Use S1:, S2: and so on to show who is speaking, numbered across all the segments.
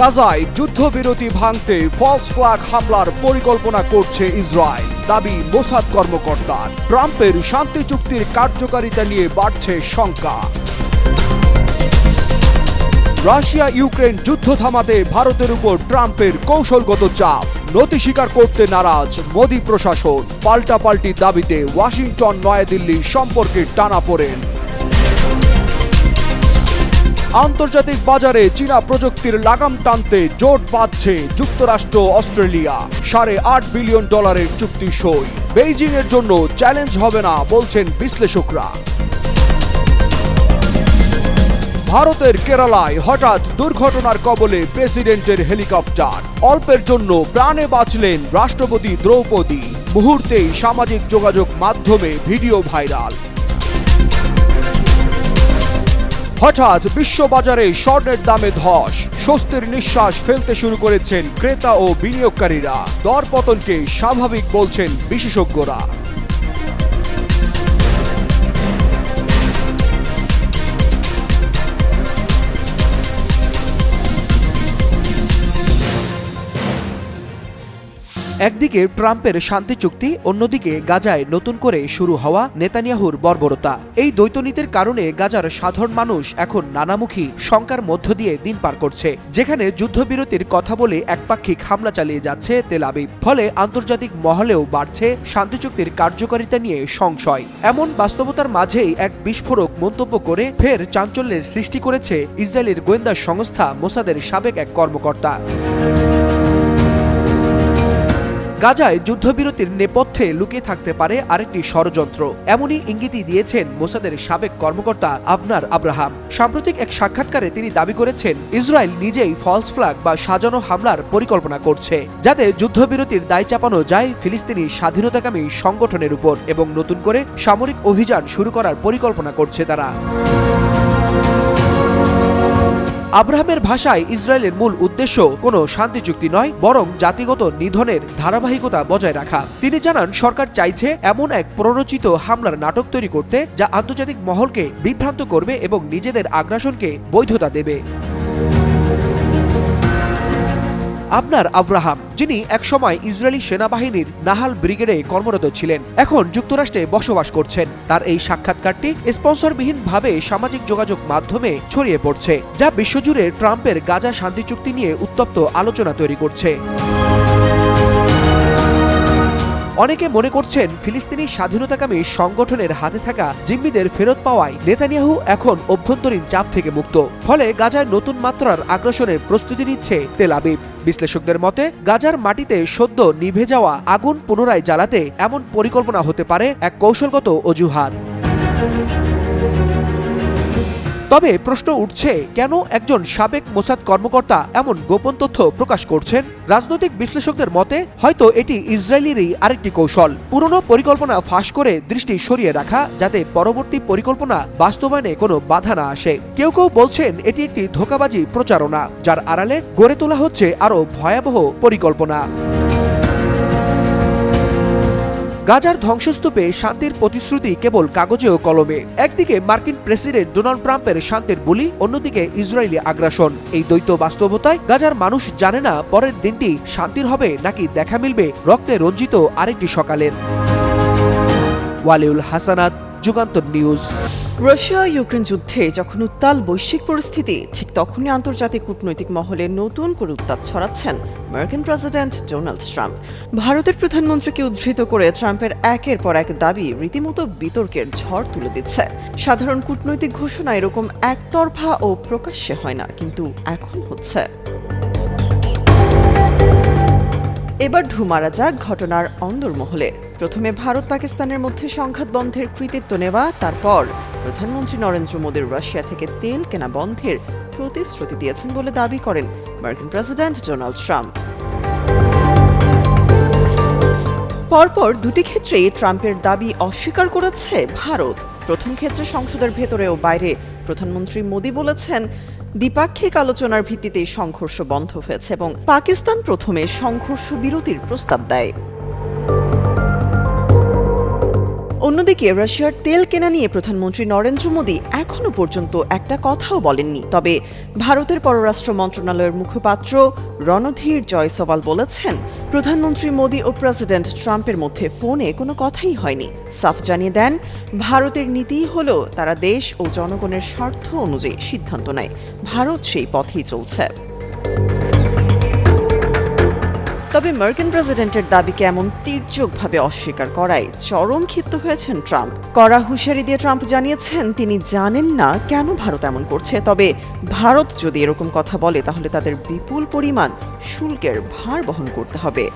S1: গাজায় যুদ্ধবিরতি ভাঙতে ফলস ফ্ল্যাগ হামলার পরিকল্পনা করছে ইসরায়েল, দাবি মোসাদ কর্মকর্তার। ট্রাম্পের শান্তি চুক্তির কার্যকারিতা নিয়ে বাড়ছে শঙ্কা। রাশিয়া ইউক্রেন যুদ্ধ থামাতে ভারতের উপর ট্রাম্পের কৌশলগত চাপ। নতি স্বীকার করতে নারাজ মোদী প্রশাসন। পাল্টাপাল্টি দাবিতে ওয়াশিংটন, নয়াদিল্লি সম্পর্কে টানা পড়েন। আন্তর্জাতিক বাজারে চীনা প্রযুক্তির লাগাম টানতে জোট বাঁধছে যুক্তরাষ্ট্র, অস্ট্রেলিয়া। সাড়ে আট বিলিয়ন ডলারের চুক্তি সই। বেইজিং এর জন্য চ্যালেঞ্জ হবে না, বলছেন বিশ্লেষকরা। ভারতের কেরালায় হঠাৎ দুর্ঘটনার কবলে প্রেসিডেন্টের হেলিকপ্টার। অল্পের জন্য প্রাণে বাঁচলেন রাষ্ট্রপতি দ্রৌপদী। মুহূর্তেই সামাজিক যোগাযোগ মাধ্যমে ভিডিও ভাইরাল। হঠাৎ বিশ্ববাজারে স্বর্ণের দামে ধস। স্বস্তির নিঃশ্বাস ফেলতে শুরু করেছেন ক্রেতা ও বিনিয়োগকারীরা। দরপতনকে স্বাভাবিক বলছেন বিশেষজ্ঞরা। একদিকে ট্রাম্পের শান্তি চুক্তি, অন্যদিকে গাজায় নতুন করে শুরু হওয়া নেতানিয়াহুর বর্বরতা। এই দ্বৈতনীতির কারণে গাজার সাধারণ মানুষ এখন নানামুখী শঙ্কার মধ্য দিয়ে দিন পার করছে, যেখানে যুদ্ধবিরতির কথা বলে একপাক্ষিক হামলা চালিয়ে যাচ্ছে তেল আবিব। ফলে আন্তর্জাতিক মহলেও বাড়ছে শান্তি চুক্তির কার্যকারিতা নিয়ে সংশয়। এমন বাস্তবতার মাঝেই এক বিস্ফোরক মন্তব্য করে ফের চাঞ্চল্যের সৃষ্টি করেছে ইসরায়েলের গোয়েন্দা সংস্থা মোসাদের সাবেক এক কর্মকর্তা। গাজায় যুদ্ধবিরতির নেপথ্যে লুকিয়ে থাকতে পারে আরেকটি ষড়যন্ত্র। এমনই ইঙ্গিতই দিয়েছেন মোসাদের সাবেক কর্মকর্তা আবনার আব্রাহাম। সাম্প্রতিক এক সাক্ষাৎকারে তিনি দাবি করেছেন, ইসরায়েল নিজেই ফলস ফ্ল্যাগ বা সাজানো হামলার পরিকল্পনা করছে, যাতে যুদ্ধবিরতির দায় চাপানো যায় ফিলিস্তিনি স্বাধীনতাকামী সংগঠনের উপর এবং নতুন করে সামরিক অভিযান শুরু করার পরিকল্পনা করছে তারা। আব্রাহামের ভাষায় ইসরায়েলের মূল উদ্দেশ্য কোনো শান্তি চুক্তি নয়, বরং জাতিগত নিধনের ধারাবাহিকতা বজায় রাখা। তিনি জানান, সরকার চাইছে এমন এক প্ররোচিত হামলার নাটক তৈরি করতে, যা আন্তর্জাতিক মহলকে বিভ্রান্ত করবে এবং নিজেদের আগ্রাসনকে বৈধতা দেবে। আপনার আব্রাহাম, যিনি একসময় ইসরায়েলি সেনাবাহিনীর নাহাল ব্রিগেডে কর্মরত ছিলেন, এখন যুক্তরাষ্ট্রে বসবাস করছেন। তার এই সাক্ষাৎকারটি স্পন্সরবিহীনভাবে সামাজিক যোগাযোগ মাধ্যমে ছড়িয়ে পড়ছে, যা বিশ্বজুড়ে ট্রাম্পের গাজা শান্তি চুক্তি নিয়ে উত্তপ্ত আলোচনা তৈরি করছে। অনেকে মনে করছেন ফিলিস্তিনি স্বাধীনতাকামী সংগঠনের হাতে থাকা জিম্মিদের ফেরত পাওয়ায় নেতানিয়াহু এখন অভ্যন্তরীণ চাপ থেকে মুক্ত। ফলে গাজায় নতুন মাত্রার আগ্রাসনের প্রস্তুতি নিচ্ছে তেল আবিব। বিশ্লেষকদের মতে, গাজার মাটিতে সদ্য নিভে যাওয়া আগুন পুনরায় জ্বালাতে এমন পরিকল্পনা হতে পারে এক কৌশলগত অজুহাত। তবে প্রশ্ন উঠছে, কেন একজন সাবেক মোসাদ কর্মকর্তা এমন গোপন তথ্য প্রকাশ করছেন? রাজনৈতিক বিশ্লেষকদের মতে, হয়তো এটি ইসরায়েলেরই আরেকটি কৌশল। পুরনো পরিকল্পনা ফাঁস করে দৃষ্টি সরিয়ে রাখা, যাতে পরবর্তী পরিকল্পনা বাস্তবায়নে কোনো বাধা না আসে। কেউ কেউ বলছেন, এটি একটি ধোকাবাজি প্রচারণা, যার আড়ালে গড়ে তোলা হচ্ছে আরও ভয়াবহ পরিকল্পনা। গাজার ধ্বংসস্তূপে শান্তির প্রতিশ্রুতি কেবল কাগজে ও কলমে। একদিকে মার্কিন প্রেসিডেন্ট ডোনাল্ড ট্রাম্পের শান্তির বলি, অন্যদিকে ইসরায়েলি আগ্রাসন। এই দ্বৈত বাস্তবতায় গাজার মানুষ জানে না পরের দিনটি শান্তির হবে নাকি দেখা মিলবে রক্তে রঞ্জিত আরেকটি সকালের। Waliul Hasanat Jugantor news.
S2: Russia Ukraine যুদ্ধে যখন উত্তাল বৈশ্বিক পরিস্থিতি, ঠিক তখনই আন্তর্জাতিক কূটনৈতিক মহলে নতুন করে উত্তাপ ছড়াচ্ছেন আমেরিকান প্রেসিডেন্ট ডোনাল্ড ট্রাম্প। ভারতের প্রধানমন্ত্রীকে উদ্ধৃত করে ট্রাম্পের একের পর এক দাবি রীতিমতো বিতর্কের ঝড় তুলে দিচ্ছে। সাধারণ কূটনৈতিক ঘোষণা এরকম একতরফা ও প্রকাশ্যে হয় না, কিন্তু এখন হচ্ছে। এবার ঢু মারা যাক ঘটনার অন্দরমহলে। প্রথমে ভারত পাকিস্তানের মধ্যে সংঘাত বন্ধের কৃতিত্ব নেওয়া, তারপর প্রধানমন্ত্রী নরেন্দ্র মোদীর রাশিয়া থেকে তেল কেনা বন্ধের প্রতিশ্রুতি দিয়েছেন বলে দাবি করেন মার্কিন প্রেসিডেন্ট ডোনাল্ড ট্রাম্প। পরপর দুটি ক্ষেত্রেই ট্রাম্পের দাবি অস্বীকার করেছে ভারত। প্রথম ক্ষেত্রে সংসদের ভেতরে ও বাইরে প্রধানমন্ত্রী মোদী বলেছেন, দ্বিপাক্ষিক আলোচনার ভিত্তিতে সংঘর্ষ বন্ধ হয়েছে এবং পাকিস্তান প্রথমে সংঘর্ষ বিরতির প্রস্তাব দেয়। অন্যদিকে রাশিয়ার তেল কেনা নিয়ে প্রধানমন্ত্রী নরেন্দ্র মোদী এখনও পর্যন্ত একটা কথাও বলেননি। তবে ভারতের পররাষ্ট্র মন্ত্রণালয়ের মুখপাত্র রণধীর জয়সওয়াল বলেছেন, প্রধানমন্ত্রী মোদী ও প্রেসিডেন্ট ট্রাম্পের মধ্যে ফোনে কোনো কথাই হয়নি। সাফ জানিয়ে দেন, ভারতের নীতিই হলো তারা দেশ ও জনগণের স্বার্থ অনুযায়ী সিদ্ধান্ত নেয়। ভারত সেই পথেই চলছে। তবে মার্কিন প্রেসিডেন্টের দাবিকে এমন তীর্যকভাবে অস্বীকার করায় চরম ক্ষিপ্ত হয়েছেন ট্রাম্প। কড়া হুঁশিয়ারি দিয়ে ট্রাম্প জানিয়েছেন, তিনি জানেন না কেন ভারত এমন করছে, তবে ভারত যদি এরকম কথা বলে, তাহলে তাদের বিপুল পরিমাণ শুল্কের ভার বহন করতে হবে।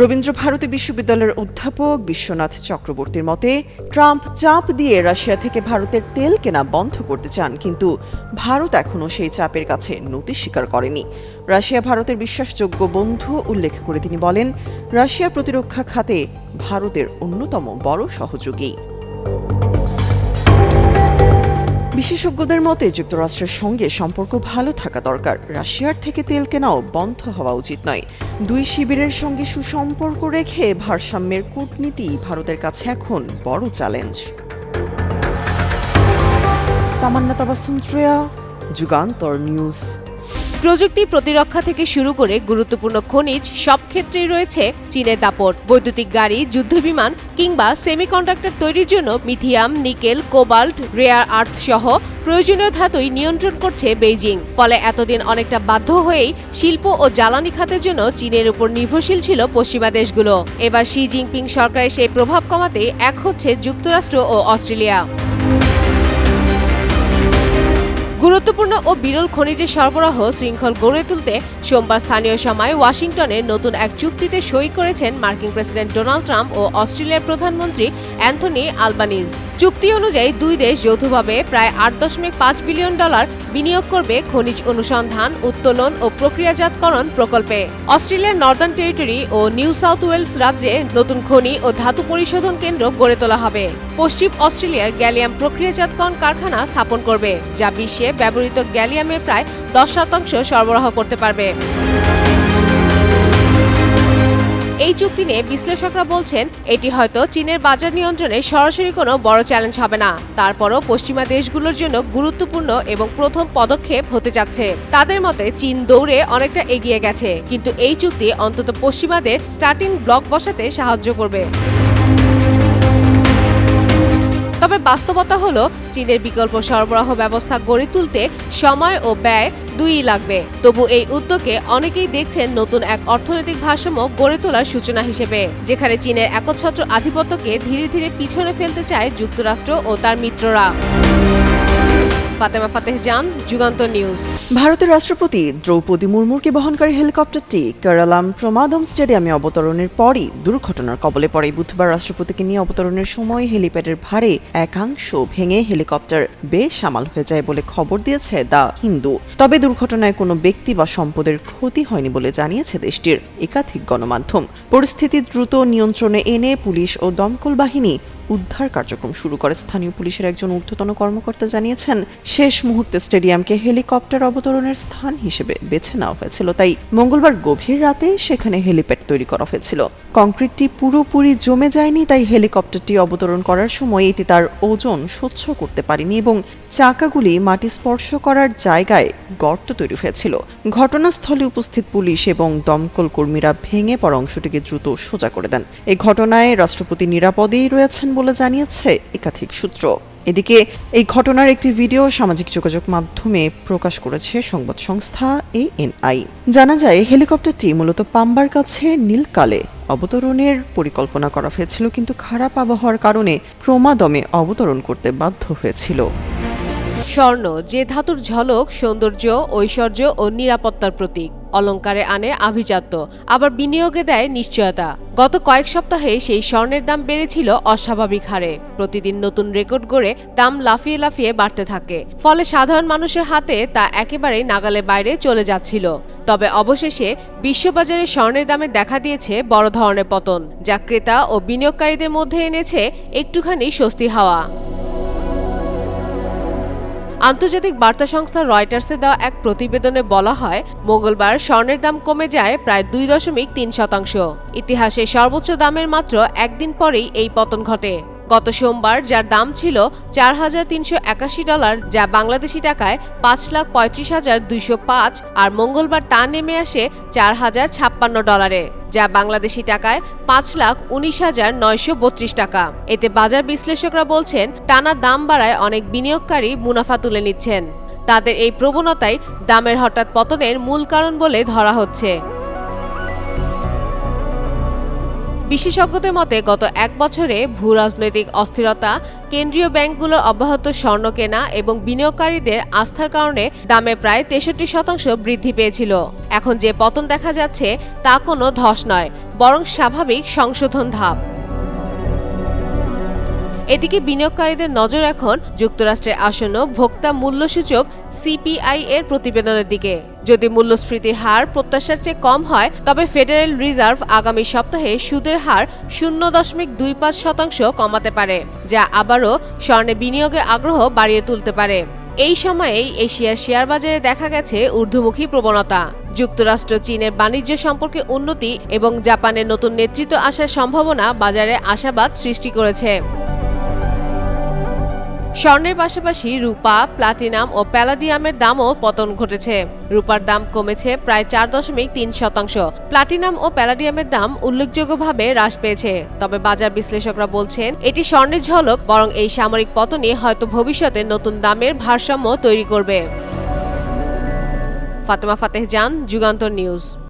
S2: রবীন্দ্র ভারতী বিশ্ববিদ্যালয়ের অধ্যাপক বিশ্বনাথ চক্রবর্তীর মতে, ট্রাম্প চাপ দিয়ে রাশিয়া থেকে ভারতের তেল কেনা বন্ধ করতে চান, কিন্তু ভারত এখনও সেই চাপের কাছে নতি স্বীকার করেনি। রাশিয়া ভারতের বিশ্বাসযোগ্য বন্ধু উল্লেখ করে তিনি বলেন, রাশিয়া প্রতিরক্ষা খাতে ভারতের অন্যতম বড় সহযোগী। বিশেষজ্ঞদের মতে যুক্তরাষ্ট্রের সঙ্গে সম্পর্ক ভালো থাকা দরকার। রাশিয়ার থেকে তেল কেনাও বন্ধ হওয়া উচিত নয়। দুই শিবিরের সঙ্গে সুসম্পর্ক রেখে ভারসাম্যের কূটনীতি ভারতের কাছে এখন বড় চ্যালেঞ্জ। তামান্না তাবাসুম যুগান্তর নিউজ।
S3: প্রযুক্তি প্রতিরক্ষা থেকে শুরু করে গুরুত্বপূর্ণ খনিজ সব ক্ষেত্রেই রয়েছে চীনের দাপট। বৈদ্যুতিক গাড়ি, যুদ্ধবিমান কিংবা সেমিকন্ডাক্টর তৈরির জন্য lithium, nickel, cobalt, rare earth সহ প্রয়োজনীয় ধাতুই নিয়ন্ত্রণ করছে বেইজিং। ফলে এতদিন অনেকটা বাধ্য হয়েই শিল্প ও জ্বালানি খাতের জন্য চীনের উপর নির্ভরশীল ছিল পশ্চিমা দেশগুলো। এবার শি জিনপিং সরকারের সেই প্রভাব কমাতে এক হচ্ছে যুক্তরাষ্ট্র ও অস্ট্রেলিয়া। গুরুত্বপূর্ণ ও বিরল খনিজের সরবরাহ শৃঙ্খল গড়ে তুলতে সোমবার স্থানীয় সময় ওয়াশিংটনে নতুন এক চুক্তিতে সই করেছেন মার্কিন প্রেসিডেন্ট ডোনাল্ড ট্রাম্প ও অস্ট্রেলিয়ার প্রধানমন্ত্রী অ্যান্থনি আলবানিজ। চুক্তি অনুযায়ী দুই দেশ যৌথভাবে প্রায় আট দশমিক পাঁচ বিলিয়ন ডলার বিনিয়োগ করবে খনিজ অনুসন্ধান, উত্তোলন ও প্রক্রিয়াজাতকরণ প্রকল্পে। অস্ট্রেলিয়ার নর্দার্ন টেরিটরি ও নিউ সাউথ ওয়েলস রাজ্যে নতুন খনি ও ধাতু পরিশোধন কেন্দ্র গড়ে তোলা হবে। পশ্চিম অস্ট্রেলিয়ার গ্যালিয়াম প্রক্রিয়াজাতকরণ কারখানা স্থাপন করবে, যা বিশ্বে ব্যবহৃত গ্যালিয়ামের প্রায় দশ শতাংশ সরবরাহ করতে পারবে। এই চুক্তি নিয়ে বিশ্লেষকরা বলছেন, এটি হয়তো চীনের বাজার নিয়ন্ত্রণে সরাসরি কোনো বড় চ্যালেঞ্জ হবে না। তারপরও পশ্চিমা দেশগুলোর জন্য গুরুত্বপূর্ণ এবং প্রথম পদক্ষেপ হতে যাচ্ছে। তাদের মতে, চীন দৌড়ে অনেকটা এগিয়ে গেছে, কিন্তু এই চুক্তি অন্তত পশ্চিমাদের স্টার্টিং ব্লক বসাতে সাহায্য করবে। তবে বাস্তবতা হলো, চীনের বিকল্প সরবরাহ ব্যবস্থা গড়ে তুলতে সময় ও ব্যয় দুই লাগবে। তবু এই উদ্যোগে অনেকেই দেখছেন নতুন এক অর্থনৈতিক ভারসাম্য গড়ে তোলার সূচনা হিসেবে, যেখানে চীনের একচ্ছত্র আধিপত্যকে ধীরে ধীরে পিছনে ফেলতে চায় যুক্তরাষ্ট্র ও তার মিত্ররা। ফাতেমা ফাতেহ জান যুগান্তর নিউজ।
S2: ভারতের রাষ্ট্রপতি দ্রৌপদী মুর্মুরকে বহনকারী হেলিকপ্টারটি কেরালাম প্রমাদম স্টেডিয়ামে অবতরণের পরই দুর্ঘটনার কবলে পড়ে। বুধবার রাষ্ট্রপতিকে নিয়ে অবতরণের সময় হেলিপ্যাডের ভারে একাংশ ভেঙে হেলিকপ্টার বেসামাল হয়ে যায় বলে খবর দিয়েছে দ্য হিন্দু। তবে দুর্ঘটনায় কোনো ব্যক্তি বা সম্পদের ক্ষতি হয়নি বলে জানিয়েছে দেশটির একাধিক গণমাধ্যম। পরিস্থিতি দ্রুত নিয়ন্ত্রণে এনে পুলিশ ও দমকল বাহিনী উদ্ধার কার্যক্রম শুরু করে। স্থানীয় পুলিশের একজন ঊর্ধ্বতন কর্মকর্তা জানিয়েছেন, শেষ মুহূর্তে স্টেডিয়ামকে হেলিকপ্টার অবতরণের স্থান হিসেবে বেছে নেওয়া হয়েছিল। তাই মঙ্গলবার গভীর রাতে সেখানে হেলিপ্যাড তৈরি করা হয়েছিল। কংক্রিটটি পুরোপুরি জমে যায়নি, তাই হেলিকপ্টারটি অবতরণ করার সময় এটি তার ওজন সহ্য করতে পারেনি এবং চাকাগুলি মাটি স্পর্শ করার জায়গায় গর্ত তৈরি হয়েছিল। ঘটনাস্থলে উপস্থিত পুলিশ এবং দমকল কর্মীরা ভেঙে পড়া অংশটিকে দ্রুত সোজা করে দেন। এই ঘটনায় রাষ্ট্রপতি নিরাপদেই রয়েছেন বলে জানিয়েছে একাধিক সূত্র। এদিকে এই ঘটনার একটি ভিডিও সামাজিক যোগাযোগ মাধ্যমে প্রকাশ করেছে সংবাদ সংস্থা এএনআই। জানা যায়, হেলিকপ্টারটি মূলত পাম্বার কাছে নীলকালে অবতরণের পরিকল্পনা করা হয়েছিল, কিন্তু খারাপ আবহাওয়ার কারণে ক্রমাদমে অবতরণ করতে বাধ্য হয়েছিল।
S3: স্বর্ণ, যে ধাতুর ঝলক, সৌন্দর্য, ঐশ্বর্য ও নিরাপত্তার প্রতীক। অলংকারে আনে আভিজাত্য, আবার বিনিয়োগে দেয় নিশ্চয়তা। গত কয়েক সপ্তাহে সেই স্বর্ণের দাম বেড়েছিল অস্বাভাবিক হারে। প্রতিদিন নতুন রেকর্ড গড়ে দাম লাফিয়ে লাফিয়ে বাড়তে থাকে। ফলে সাধারণ মানুষের হাতে তা একেবারেই নাগালের বাইরে চলে যাচ্ছিল। তবে অবশেষে বিশ্ববাজারে স্বর্ণের দামে দেখা দিয়েছে বড় ধরনের পতন, যা ক্রেতা ও বিনিয়োগকারীদের মধ্যে এনেছে একটুখানি স্বস্তি হাওয়া। আন্তর্জাতিক বার্তা সংস্থা রয়টার্সে দেওয়া এক প্রতিবেদনে বলা হয়, মঙ্গলবার স্বর্ণের দাম কমে যায় প্রায় দুই দশমিক তিন শতাংশ। ইতিহাসে সর্বোচ্চ দামের মাত্র একদিন পরেই এই পতন ঘটে। গত সোমবার যার দাম ছিল চার হাজার তিনশো একাশি ডলার, যা বাংলাদেশি টাকায় পাঁচ লাখ পঁয়ত্রিশ হাজার দুইশো পাঁচ, আর মঙ্গলবার তা নেমে আসে চার হাজার ছাপ্পান্ন ডলারে। যা বাংলাদেশি টাকায় পাঁচ লাখ উনিশ হাজার নয়শো বত্রিশ টাকা। এতে বাজার বিশ্লেষকরা বলছেন, টানা দাম বাড়ায় অনেক বিনিয়োগকারী মুনাফা তুলে নিচ্ছেন। তাদের এই প্রবণতাই দামের হঠাৎ পতনের মূল কারণ বলে ধরা হচ্ছে। বিশেষজ্ঞদের মতে, গত এক বছরে ভূ রাজনৈতিক অস্থিরতা, কেন্দ্রীয় ব্যাংকগুলোর অব্যাহত স্বর্ণ কেনা এবং বিনিয়োগকারীদের আস্থার কারণে দামে প্রায় তেষট্টি শতাংশ বৃদ্ধি পেয়েছিল। এখন যে পতন দেখা যাচ্ছে, তা কোনো ধস নয়, বরং স্বাভাবিক সংশোধন ধাপ। এদিকে বিনিয়োগকারীদের নজর এখন যুক্তরাষ্ট্রের আসন্ন ভোক্তা মূল্যসূচক সিপিআই এর প্রতিবেদনের দিকে। যদি মূল্যস্ফীতির হার প্রত্যাশার চেয়ে কম হয়, তবে ফেডারেল রিজার্ভ আগামী সপ্তাহে সুদের হার শূন্য দশমিক দুই পাঁচ শতাংশ কমাতে পারে, যা আবারও স্বর্ণে বিনিয়োগের আগ্রহ বাড়িয়ে তুলতে পারে। এই সময়েই এশিয়ার শেয়ার বাজারে দেখা গেছে ঊর্ধ্বমুখী প্রবণতা। যুক্তরাষ্ট্র, চীনের বাণিজ্য সম্পর্কে উন্নতি এবং জাপানের নতুন নেতৃত্ব আসার সম্ভাবনা বাজারে আশাবাদ সৃষ্টি করেছে। স্বর্ণের পাশাপাশি রূপা, প্লাটিনাম ও প্যালাডিয়ামের দামও পতন ঘটেছে। রূপার দাম কমেছে প্রায় চার দশমিক তিন শতাংশ। প্লাটিনাম ও প্যালাডিয়ামের দাম উল্লেখযোগ্যভাবে হ্রাস পেয়েছে। তবে বাজার বিশ্লেষকরা বলছেন, এটি স্বর্ণের ঝলক, বরং এই সামরিক পতনই হয়তো ভবিষ্যতে নতুন দামের ভারসাম্য তৈরি করবে। ফাতেমা ফাতেহ জান, যুগান্তর নিউজ।